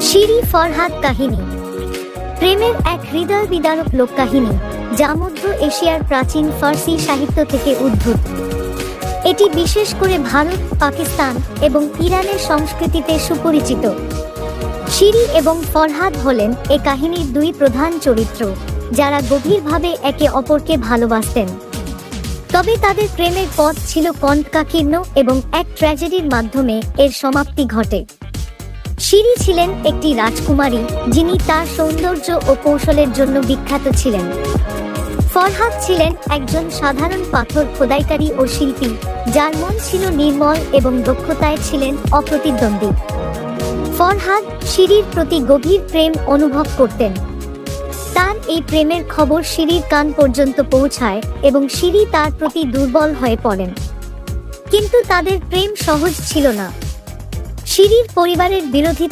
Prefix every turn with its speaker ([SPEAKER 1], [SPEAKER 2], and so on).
[SPEAKER 1] Siri Farhad কাহিনী। প্রেমের এক হৃদয় বিদারক লোক কাহিনী, যা মধ্য এশিয়ার প্রাচীন ফার্সি সাহিত্য থেকে উদ্ভূত। এটি বিশেষ করে ভারত, পাকিস্তান এবং ইরানের সংস্কৃতিতে সুপরিচিত। শিরি এবং ফরহাদ হলেন এ কাহিনীর দুই প্রধান চরিত্র, যারা গভীরভাবে একে অপরকে ভালোবাসতেন। তবে তাদের প্রেমের পথ ছিল কণ্টকাকীর্ণ এবং এক ট্র্যাজেডির মাধ্যমে এর সমাপ্তি ঘটে। শিরি ছিলেন একটি রাজকুমারী, যিনি তার সৌন্দর্য ও কৌশলের জন্য বিখ্যাত ছিলেন। ফরহাদ ছিলেন একজন সাধারণ পাথর খোদাইকারী ও শিল্পী, যার মন ছিল নির্মল এবং দক্ষতায় ছিলেন অপ্রতিদ্বন্দ্বী। ফরহাদ শিরির প্রতি গভীর প্রেম অনুভব করতেন। তার এই প্রেমের খবর শিরির কান পর্যন্ত পৌঁছায় এবং শিরি তার প্রতি দুর্বল হয়ে পড়েন। কিন্তু তাদের প্রেম সহজ ছিল না। শিরির পরিবারের বিরোধিতা